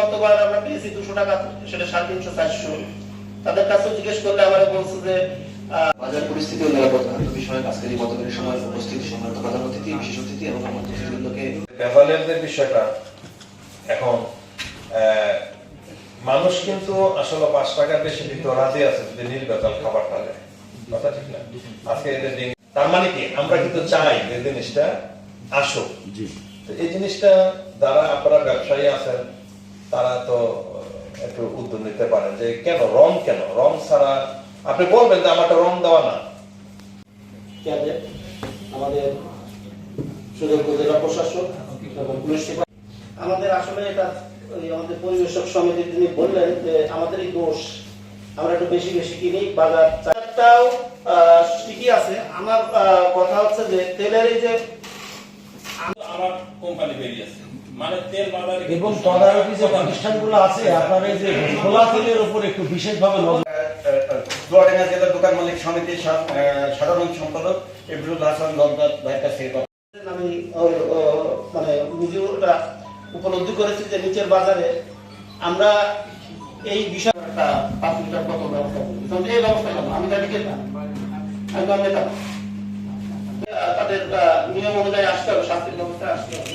গতবার আমরা পেয়েছি দুশো টাকা সেটা সাড়ে তিনশো চারশো। তাদের কাছেও জিজ্ঞেস করলে আমার বলছে যে বাজার পরিস্থিতি ও নিরাপদ খাদ্য বিষয়ক আজকের এই মতবির সময় উপস্থিত। সম্মানিত প্রধান অতিথি বিশেষ অতিথি এবং আমার অতিথিবৃন্দকে বেভালের বিষয়টা এখন মানুষ কিন্তু আসলে পাঁচ টাকার বেশি দিতে রাজি আছে যদি নির্বাচন খাবারটা দেয়। কথা ঠিক না? আজকে এদের দিন তার মানে কি? আমরা কিন্তু চাই যে জিনিসটা আসুক। তো এই জিনিসটা যারা আপনারা ব্যবসায়ী আছেন তারা তো একটু উদ্যোগ নিতে পারেন যে কেন রং কেন? রং ছাড়া আপনি বলবেন যে আমারটা রং দেওয়া না। আমাদের সুযোগ্য জেলা প্রশাসক এবং পুলিশ আমাদের আসলে এটা আমাদের পরিবেশক সমিতি তিনি বললেন যে আমাদের এই দোষ আমরা একটু বেশি বেশি কিনি বাজার চারটাও আহ, ঠিকই আছে। আমার আহ, কথা হচ্ছে যে তেলের যে আমার কোম্পানি বেরিয়েছে। এবং তদারকি যে প্রতিষ্ঠানগুলো আছে আপনার এই যে খোলা তেলের উপর একটু বিশেষভাবে নজর চুয়াডাঙ্গা জেলা দোকান মালিক সমিতির সাধারণ সম্পাদক ইবরুল হাসান ভাইয়ের কাছে আমি মানে নিজে ওটা উপলব্ধি করেছি যে নিচের বাজারে আমরা এই বিষয় একটা পাঁচ লিটার কত ব্যবস্থা করি এই ব্যবস্থা কেন আমি তাদেরকে খেতাম আমি তো আমি তাদের নিয়ম অনুযায়ী আসতে হবে শাস্তির ব্যবস্থা আসতে হবে।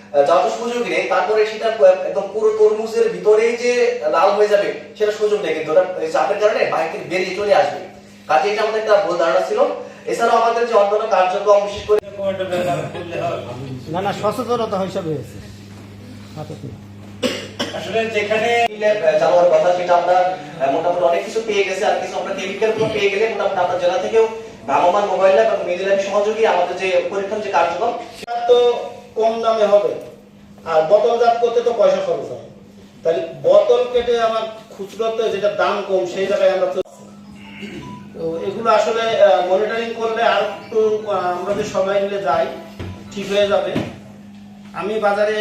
যাওয়ার সুযোগ নেই। তারপরে সেটা একদম পুরো তরমুজের ভিতরেই যে লাল হয়ে যাবে সেটা সুযোগ নেই কিন্তু ওটা চাপের কারণে বাইরে থেকে বেরিয়ে চলে আসবে। কাজে এটা আমাদের একটা ভুল ধারণা ছিল। এছাড়াও আমাদের যে অন্যান্য কার্যক্রম বিশেষ করে না না সচেতনতা হিসাবে আসলে যেখানে জানার কথা সেটা আমরা মোটামুটি অনেক কিছু পেয়ে গেছে। আর কিছু আমরা কেমিক্যালগুলো পেয়ে গেলে মোটামুটি আমরা জেলা থেকেও ভ্রাম্যমান মোবাইল ল্যাব এবং মিডিয়া ল্যাব সহযোগী আমাদের যে পরীক্ষণ যে কার্যক্রম সেটা তো কম দামে হবে। আর বোতলজাত করতে তো পয়সা খরচ হয়। তাহলে বোতল কেটে আমার খুচরোতে যেটা দাম কম, সেই জায়গায় আমরা তো এগুলো আসলে মনিটরিং করলে আর একটু আমরা যদি সবাই মিলে যাই, ঠিক হয়ে যাবে। আমি বাজারে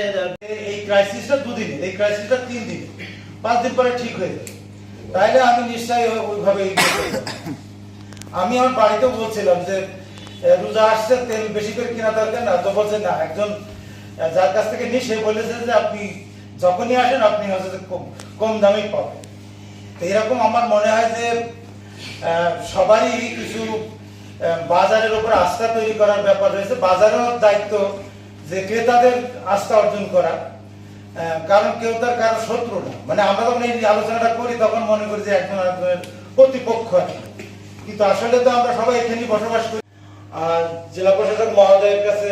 এই ক্রাইসিসটা দুদিন, এই ক্রাইসিসটা তিন দিন পাঁচ দিন পরে ঠিক হয়ে যাবে। তাইলে আমি নিশ্চয়ই ওইভাবে আমি আমার বাড়িতেও বলছিলাম যে রোজা আসছে, তেল বেশি করে কেনা দরকার না। তো বলছে, না, একজন যার কাছ থেকে নিই, সে বলেছে যে আপনি যখনই আসেন, আপনি হচ্ছে কম কম দামেই পাবেন। তো এরকম আমার মনে হয় যে সবারই কিছু বাজারের উপর আস্থা তৈরি করার ব্যাপার রয়েছে। বাজারের দায়িত্ব যে ক্রেতাদের আস্থা অর্জন করা কারণ কেউ তার কারও শত্রু না। মানে আমরা যখন এই আলোচনাটা করি, তখন মনে করি যে একজন আরেকজনের প্রতিপক্ষ। কিন্তু আসলে তো আমরা সবাই এখানেই বসবাস করি। আর জেলা প্রশাসক মহোদয়ের কাছে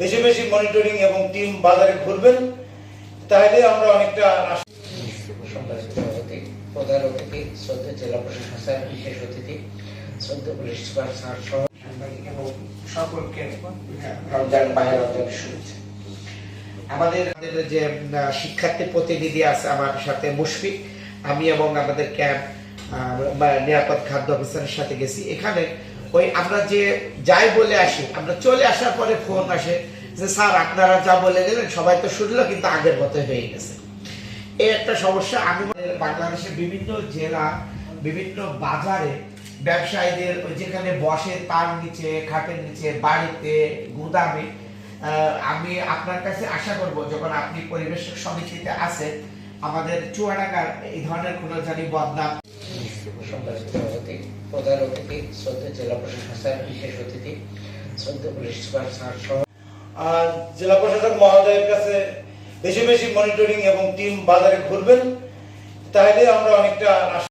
বেশি বেশি মনিটরিং এবং টিম বাজারে ঘুরবেন, তাহলে আমরা অনেকটা প্রধান অতিথি, শ্রদ্ধা জেলা স্যার, বিশেষ অতিথি, শ্রদ্ধা পুলিশ সুপার স্যার সাংবাদিক এবং সকলকে রমজান আমাদের যে শিক্ষার্থী প্রতিনিধি আছে আমার সাথে মুশফিক, আমি এবং আমাদের ক্যাম্প নিরাপদ খাদ্য অফিসারের সাথে গেছি। এখানে ওই আমরা যে যাই বলে আসি, আমরা চলে আসার পরে ফোন আসে যে, স্যার, আপনারা যা বলে গেলেন, সবাই তো শুনলো, কিন্তু আগের মতো হয়ে গেছে। এই একটা সমস্যা। আমি বাংলাদেশের বিভিন্ন জেলা, বিভিন্ন বাজারে ব্যবসায়ীদের যেখানে বসে তার নিচে, খাটের নিচে, বাড়িতে, গুদামে আমি আপনার কাছে আশা করব, যখন আপনি পরিবেশক সমিতিতে আছেন, আমাদের চুয়াডাঙ্গার এই ধরনের কোনো জানি বদনাম শ্রদ্ধা জেলা প্রশাসন স্যার, বিশেষ অতিথি, শ্রদ্ধা পুলিশ আর জেলা প্রশাসক মহোদয়ের কাছে বেশি বেশি মনিটরিং এবং টিম বাজারে ঘুরবেন, তাহলে আমরা অনেকটা